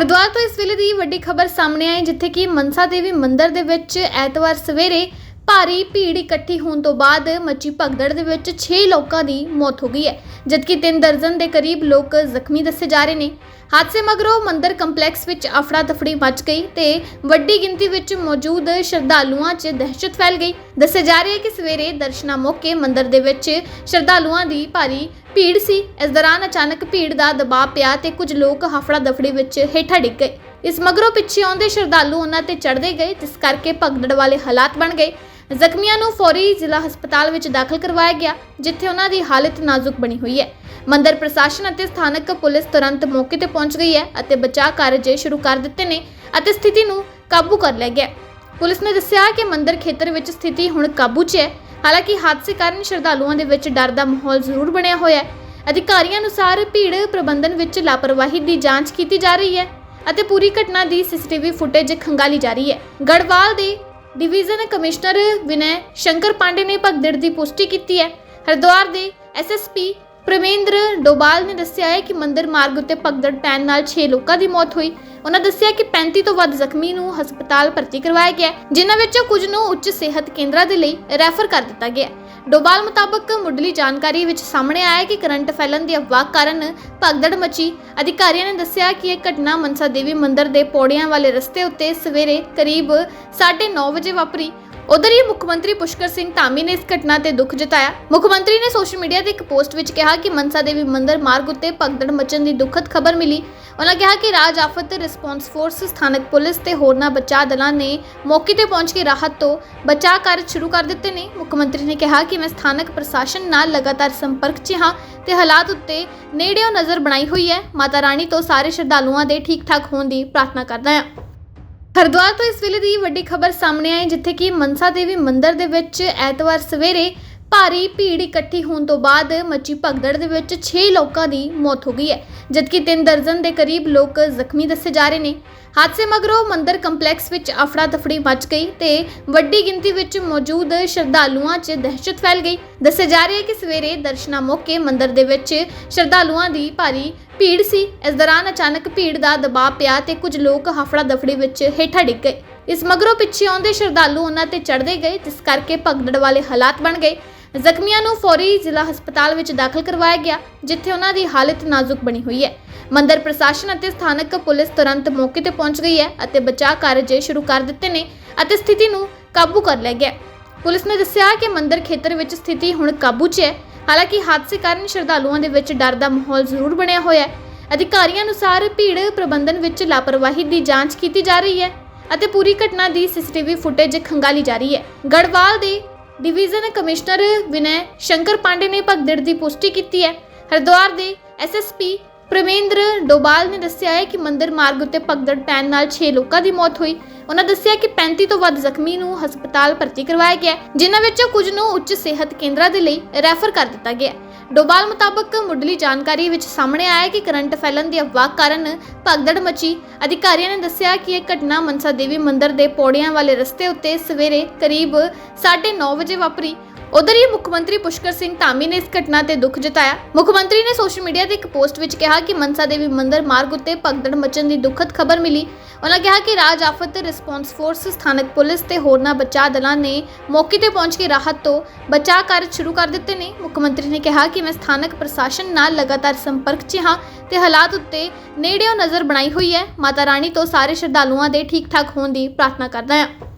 ਹਰਿਦੁਆਰ ਤੋਂ ਇਸ ਵੇਲੇ ਦੀ ਵੱਡੀ ਖਬਰ ਸਾਹਮਣੇ ਆਈ, ਜਿੱਥੇ ਕਿ ਮਨਸਾ ਦੇਵੀ ਮੰਦਿਰ ਦੇ ਵਿੱਚ ਐਤਵਾਰ ਸਵੇਰੇ ਭਾਰੀ ਭੀੜ ਇਕੱਠੀ ਹੋਣ ਤੋਂ ਬਾਅਦ ਮੱਚੀ ਭਗਦੜ ਦੇ ਵਿੱਚ 6 ਲੋਕਾਂ ਦੀ ਮੌਤ ਹੋ ਗਈ ਹੈ, ਜਦਕਿ 3 ਦਰਜਨ ਦੇ ਕਰੀਬ ਲੋਕ ਜ਼ਖਮੀ ਦੱਸੇ ਜਾ ਰਹੇ ਨੇ। ਹਾਦਸੇ ਮਗਰੋਂ ਮੰਦਿਰ ਕੰਪਲੈਕਸ ਵਿੱਚ ਅਫੜਾ ਤਫੜੀ ਮਚ ਗਈ ਤੇ ਵੱਡੀ ਗਿਣਤੀ ਵਿੱਚ ਮੌਜੂਦ ਸ਼ਰਧਾਲੂਆਂ 'ਚ ਦਹਿਸ਼ਤ ਫੈਲ ਗਈ। ਦੱਸਿਆ ਜਾ ਰਿਹਾ ਹੈ ਕਿ ਸਵੇਰੇ ਦਰਸ਼ਨਾਂ ਮੌਕੇ ਮੰਦਿਰ ਦੇ ਵਿੱਚ ਸ਼ਰਧਾਲੂਆਂ ਦੀ ਭਾਰੀ ਭੀੜ ਸੀ। ਇਸ ਦੌਰਾਨ ਅਚਾਨਕ ਭੀੜ ਦਾ ਦਬਾਅ ਪਿਆ ਤੇ ਕੁਝ ਲੋਕ ਹਫੜਾ ਦਫੜੀ ਵਿੱਚ ਹੇਠਾਂ ਡਿੱਗ ਗਏ। ਇਸ ਮਗਰੋਂ ਪਿੱਛੇ ਆਉਂਦੇ ਸ਼ਰਧਾਲੂ ਉਹਨਾਂ ਤੇ ਚੜ੍ਹਦੇ ਗਏ, ਜਿਸ ਕਰਕੇ ਭਗਦੜ ਵਾਲੇ ਹਾਲਾਤ ਬਣ ਗਏ। ਜ਼ਖਮੀਆਂ ਨੂੰ ਫੌਰੀ ਜ਼ਿਲ੍ਹਾ ਹਸਪਤਾਲ ਵਿੱਚ ਦਾਖਲ ਕਰਵਾਇਆ ਗਿਆ, ਜਿੱਥੇ ਉਹਨਾਂ ਦੀ ਹਾਲਤ ਨਾਜ਼ੁਕ ਬਣੀ ਹੋਈ ਹੈ। ਮੰਦਰ ਪ੍ਰਸ਼ਾਸਨ ਅਤੇ ਸਥਾਨਕ ਪੁਲਿਸ ਤੁਰੰਤ ਮੌਕੇ ਤੇ ਪਹੁੰਚ ਗਈ ਹੈ ਅਤੇ ਬਚਾਅ ਕਾਰਜ ਸ਼ੁਰੂ ਕਰ ਦਿੱਤੇ ਨੇ ਅਤੇ ਸਥਿਤੀ ਨੂੰ ਕਾਬੂ ਕਰ ਲਿਆ ਗਿਆ ਪੁਲਿਸ ਨੇ ਦੱਸਿਆ ਕਿ ਮੰਦਰ ਖੇਤਰ ਵਿੱਚ ਸਥਿਤੀ ਹੁਣ ਕਾਬੂ 'ਚ ਹੈ। ਹਾਲਾਂਕਿ ਹਾਦਸੇ ਕਾਰਨ ਸ਼ਰਧਾਲੂਆਂ ਦੇ ਵਿੱਚ ਡਰ ਦਾ ਮਾਹੌਲ ਜ਼ਰੂਰ ਬਣਿਆ ਹੋਇਆ ਹੈ। ਅਧਿਕਾਰੀਆਂ ਅਨੁਸਾਰ ਭੀੜ ਪ੍ਰਬੰਧਨ ਵਿੱਚ ਲਾਪਰਵਾਹੀ ਦੀ ਜਾਂਚ ਕੀਤੀ ਜਾ ਰਹੀ ਹੈ ਅਤੇ ਪੂਰੀ ਘਟਨਾ ਦੀ ਸੀਸੀਟੀਵੀ ਫੁਟੇਜ ਖੰਗਾਲੀ ਜਾ ਰਹੀ ਹੈ। ਗੜਵਾਲ ਦੇ ਡਿਵੀਜ਼ਨ ਕਮਿਸ਼ਨਰ ਵਿਨੈ ਸ਼ੰਕਰ ਪਾਂਡੇ ਨੇ ਭਗਦੜ ਦੀ ਪੁਸ਼ਟੀ ਕੀਤੀ ਹੈ। ਹਰਿਦੁਆਰ ਦੇ ਐਸਐਸਪੀ ਪ੍ਰਮੇਂਦਰ ਡੋਬਾਲ ਨੇ ਦੱਸਿਆ ਹੈ ਕਿ ਮੰਦਿਰ ਮਾਰਗ ਉੱਤੇ ਭਗਦੜ ਪੈਣ ਨਾਲ 6 ਲੋਕਾਂ ਦੀ ਮੌਤ ਹੋਈ। ਉਹਨਾਂ ਦੱਸਿਆ ਕਿ 35 ਤੋਂ ਵੱਧ ਜ਼ਖਮੀ ਨੂੰ ਹਸਪਤਾਲ ਭਰਤੀ ਕਰਵਾਇਆ ਗਿਆ ਹੈ, ਜਿਨ੍ਹਾਂ ਵਿੱਚੋਂ ਕੁਝ ਨੂੰ ਉੱਚ ਸਿਹਤ ਕੇਂਦਰਾਂ ਦੇ ਲਈ ਰੈਫਰ ਕਰ ਦਿੱਤਾ ਗਿਆ ਹੈ। ਡੋਬਾਲ ਮੁਤਾਬਕ ਮੁੱਢਲੀ ਜਾਣਕਾਰੀ ਵਿੱਚ ਸਾਹਮਣੇ ਆਇਆ ਹੈ ਕਿ ਕਰੰਟ ਫੈਲਣ ਦੀ ਅਫਵਾਹ ਕਾਰਨ ਭਗਦੜ ਮਚੀ। ਅਧਿਕਾਰੀਆਂ ਨੇ ਦੱਸਿਆ ਕਿ ਇਹ ਘਟਨਾ ਮਨਸਾ ਦੇਵੀ ਮੰਦਿਰ ਦੇ ਪੌੜੀਆਂ ਵਾਲੇ ਰਸਤੇ ਉੱਤੇ ਸਵੇਰੇ ਕਰੀਬ 9:30 ਵਜੇ ਵਾਪਰੀ। ਉਧਰ ਹੀ ਮੁੱਖ ਮੰਤਰੀ ਪੁਸ਼ਕਰ ਸਿੰਘ ਧਾਮੀ ਨੇ ਇਸ ਘਟਨਾ ਤੇ ਦੁੱਖ ਜਤਾਇਆ। ਮੁੱਖ ਮੰਤਰੀ ਨੇ ਸੋਸ਼ਲ ਮੀਡੀਆ ਤੇ ਇੱਕ ਪੋਸਟ ਵਿੱਚ ਕਿਹਾ ਕਿ ਮਨਸਾ ਦੇਵੀ ਮੰਦਿਰ ਮਾਰਗ ਉੱਤੇ ਭਗਦੜ ਮਚਣ ਦੀ ਦੁਖਦ ਖਬਰ ਮਿਲੀ। ਉਹਨਾਂ ਕਿਹਾ ਕਿ ਰਾਜ ਆਫਤ ਰਿਸਪੌਂਸ ਫੋਰਸ, ਸਥਾਨਕ ਪੁਲਿਸ ਤੇ ਹੋਰਨਾਂ ਬਚਾਅ ਦਲਾਂ ਨੇ ਮੌਕੇ ਤੇ ਪਹੁੰਚ ਕੇ ਰਾਹਤ ਤੋਂ ਬਚਾਅ ਕਾਰਜ ਸ਼ੁਰੂ ਕਰ ਦਿੱਤੇ ਨੇ। ਮੁੱਖ ਮੰਤਰੀ ਨੇ ਕਿਹਾ ਕਿ ਮੈਂ ਸਥਾਨਕ ਪ੍ਰਸ਼ਾਸਨ ਨਾਲ ਲਗਾਤਾਰ ਸੰਪਰਕ 'ਚ ਹਾਂ ਤੇ ਹਾਲਾਤ ਉੱਤੇ ਨੇੜਿਓਂ ਨਜ਼ਰ ਬਣਾਈ ਹੋਈ ਹੈ। ਮਾਤਾ ਰਾਣੀ ਤੋਂ ਸਾਰੇ ਸ਼ਰਧਾਲੂਆਂ ਦੇ ਠੀਕ ਠਾਕ ਹੋਣ ਦੀ ਪ੍ਰਾਰਥਨਾ ਕਰਦਾ ਹਾਂ। ਹਰਿਦੁਆਰ ਤੋਂ ਇਸ ਵੇਲੇ ਦੀ ਵੱਡੀ ਖਬਰ ਸਾਹਮਣੇ ਆਈ, ਜਿੱਥੇ ਕਿ ਮਨਸਾ ਦੇਵੀ ਮੰਦਿਰ ਦੇ ਵਿੱਚ ਐਤਵਾਰ ਸਵੇਰੇ ਭਾਰੀ ਭੀੜ ਇਕੱਠੀ ਹੋਣ ਤੋਂ ਬਾਅਦ ਮੱਚੀ ਭਗਦੜ ਦੇ ਵਿੱਚ 6 ਲੋਕਾਂ ਦੀ ਮੌਤ ਹੋ ਗਈ ਹੈ, ਜਦਕਿ 3 ਦਰਜਨ ਦੇ ਕਰੀਬ ਲੋਕ ਜ਼ਖਮੀ ਦੱਸੇ ਜਾ ਰਹੇ ਨੇ। ਹਾਦਸੇ ਮਗਰੋਂ ਮੰਦਰ ਕੰਪਲੈਕਸ ਵਿੱਚ ਅਫੜਾ ਤਫੜੀ ਮਚ ਗਈ ਤੇ ਵੱਡੀ ਗਿਣਤੀ ਵਿੱਚ ਮੌਜੂਦ ਸ਼ਰਧਾਲੂਆਂ 'ਚ ਦਹਿਸ਼ਤ ਫੈਲ ਗਈ। ਦੱਸਿਆ ਜਾ ਰਿਹਾ ਹੈ ਕਿ ਸਵੇਰੇ ਦਰਸ਼ਨਾਂ ਮੌਕੇ ਮੰਦਰ ਦੇ ਵਿੱਚ ਸ਼ਰਧਾਲੂਆਂ ਦੀ ਭਾਰੀ ਭੀੜ ਸੀ। ਇਸ ਦੌਰਾਨ ਅਚਾਨਕ ਭੀੜ ਦਾ ਦਬਾਅ ਪਿਆ ਤੇ ਕੁਝ ਲੋਕ ਹਫੜਾ ਦਫੜੀ ਵਿੱਚ ਹੇਠਾਂ ਡਿੱਗ ਗਏ। ਇਸ ਮਗਰੋਂ ਪਿੱਛੇ ਆਉਂਦੇ ਸ਼ਰਧਾਲੂ ਉਹਨਾਂ ਤੇ ਚੜ੍ਹਦੇ ਗਏ, ਜਿਸ ਕਰਕੇ ਭਗਦੜ ਵਾਲੇ ਹਾਲਾਤ ਬਣ ਗਏ। ਜ਼ਖਮੀਆਂ ਨੂੰ ਫੌਰੀ ਜ਼ਿਲ੍ਹਾ ਹਸਪਤਾਲ ਵਿੱਚ ਦਾਖਲ ਕਰਵਾਇਆ ਗਿਆ, ਜਿੱਥੇ ਉਹਨਾਂ ਦੀ ਹਾਲਤ ਨਾਜ਼ੁਕ ਬਣੀ ਹੋਈ ਹੈ। ਮੰਦਰ ਪ੍ਰਸ਼ਾਸਨ ਅਤੇ ਸਥਾਨਕ ਪੁਲਿਸ ਤੁਰੰਤ ਮੌਕੇ ਤੇ ਪਹੁੰਚ ਗਈ ਹੈ ਅਤੇ ਬਚਾਅ ਕਾਰਜ ਸ਼ੁਰੂ ਕਰ ਦਿੱਤੇ ਨੇ ਅਤੇ ਸਥਿਤੀ ਨੂੰ ਕਾਬੂ ਕਰ ਲਿਆ ਗਿਆ। ਪੁਲਿਸ ਨੇ ਦੱਸਿਆ ਕਿ ਮੰਦਰ ਖੇਤਰ ਵਿੱਚ ਸਥਿਤੀ ਹੁਣ ਕਾਬੂ 'ਚ ਹੈ। ਹਾਲਾਂਕਿ ਹਾਦਸੇ ਕਾਰਨ ਸ਼ਰਧਾਲੂਆਂ ਦੇ ਵਿੱਚ ਡਰ ਦਾ ਮਾਹੌਲ ਜ਼ਰੂਰ ਬਣਿਆ ਹੋਇਆ ਹੈ। ਅਧਿਕਾਰੀਆਂ ਅਨੁਸਾਰ ਭੀੜ ਪ੍ਰਬੰਧਨ ਵਿੱਚ ਲਾਪਰਵਾਹੀ ਦੀ ਜਾਂਚ ਕੀਤੀ ਜਾ ਰਹੀ ਹੈ ਅਤੇ ਪੂਰੀ ਘਟਨਾ ਦੀ ਸੀਸੀਟੀਵੀ ਫੁਟੇਜ ਖੰਗਾਲੀ ਜਾ ਰਹੀ ਹੈ। ਗੜਵਾਲ ਦੇ ਡਿਵੀਜ਼ਨ ਕਮਿਸ਼ਨਰ ਵਿਨੈ ਸ਼ੰਕਰ ਪਾਂਡੇ ਨੇ ਭਗਦੜ ਦੀ ਪੁਸ਼ਟੀ ਕੀਤੀ ਹੈ। ਹਰਿਦੁਆਰ ਦੇ ਐਸਐਸਪੀ ਪ੍ਰਮੇਂਦਰ ਡੋਬਾਲ ਨੇ ਦੱਸਿਆ ਹੈ ਕਿ ਮੰਦਿਰ ਮਾਰਗ ਉੱਤੇ ਭਗਦੜ ਪੈਣ ਨਾਲ 6 ਲੋਕਾਂ ਦੀ ਮੌਤ ਹੋਈ। ਉਹਨਾਂ ਦੱਸਿਆ ਕਿ 35 ਤੋਂ ਵੱਧ ਜ਼ਖਮੀ ਨੂੰ ਹਸਪਤਾਲ ਭਰਤੀ ਕਰਵਾਇਆ ਗਿਆ ਹੈ, ਜਿਨ੍ਹਾਂ ਵਿੱਚੋਂ ਕੁਝ ਨੂੰ ਉੱਚ ਸਿਹਤ ਕੇਂਦਰਾਂ ਦੇ ਲਈ ਰੈਫਰ ਕਰ ਦਿੱਤਾ ਗਿਆ ਹੈ। ਡੋਬਾਲ ਮੁਤਾਬਕ ਮੁੱਢਲੀ ਜਾਣਕਾਰੀ ਵਿੱਚ ਸਾਹਮਣੇ ਆਇਆ ਹੈ ਕਿ ਕਰੰਟ ਫੈਲਣ ਦੀ ਅਫਵਾਹ ਕਾਰਨ ਭਗਦੜ ਮਚੀ। ਅਧਿਕਾਰੀਆਂ ਨੇ ਦੱਸਿਆ ਕਿ ਇਹ ਘਟਨਾ ਮਨਸਾ ਦੇਵੀ ਮੰਦਿਰ ਦੇ ਪੌੜੀਆਂ ਵਾਲੇ ਰਸਤੇ ਉੱਤੇ ਸਵੇਰੇ ਕਰੀਬ 9:30 ਵਜੇ ਵਾਪਰੀ। ਉਧਰ ਹੀ ਮੁੱਖ ਮੰਤਰੀ ਪੁਸ਼ਕਰ ਸਿੰਘ ਧਾਮੀ ਨੇ ਇਸ ਘਟਨਾ ਤੇ ਦੁੱਖ ਜਤਾਇਆ। ਮੁੱਖ ਮੰਤਰੀ ਨੇ ਸੋਸ਼ਲ ਮੀਡੀਆ ਤੇ ਇੱਕ ਪੋਸਟ ਵਿੱਚ ਕਿਹਾ ਕਿ ਮਨਸਾ ਦੇਵੀ ਮੰਦਿਰ ਮਾਰਗ ਉੱਤੇ ਭਗਦੜ ਮਚਣ ਦੀ ਦੁਖਦ ਖਬਰ ਮਿਲੀ। ਉਹਨਾਂ ਕਿਹਾ ਕਿ ਰਾਜ ਆਫਤ ਰਿਸਪੌਂਸ ਫੋਰਸ, ਸਥਾਨਕ ਪੁਲਿਸ ਤੇ ਹੋਰਨਾਂ ਬਚਾਅ ਦਲਾਂ ਨੇ ਮੌਕੇ ਤੇ ਪਹੁੰਚ ਕੇ ਰਾਹਤ ਤੋਂ ਬਚਾਅ ਕਾਰਜ ਸ਼ੁਰੂ ਕਰ ਦਿੱਤੇ ਨੇ। ਮੁੱਖ ਮੰਤਰੀ ਨੇ ਕਿਹਾ ਕਿ ਮੈਂ ਸਥਾਨਕ ਪ੍ਰਸ਼ਾਸਨ ਨਾਲ ਲਗਾਤਾਰ ਸੰਪਰਕ 'ਚ ਹਾਂ ਤੇ ਹਾਲਾਤ ਉੱਤੇ ਨੇੜਿਓਂ ਨਜ਼ਰ ਬਣਾਈ ਹੋਈ ਹੈ। ਮਾਤਾ ਰਾਣੀ ਤੋਂ ਸਾਰੇ ਸ਼ਰਧਾਲੂਆਂ ਦੇ ਠੀਕ ਠਾਕ ਹੋਣ ਦੀ ਪ੍ਰਾਰਥਨਾ ਕਰਦਾ ਹਾਂ।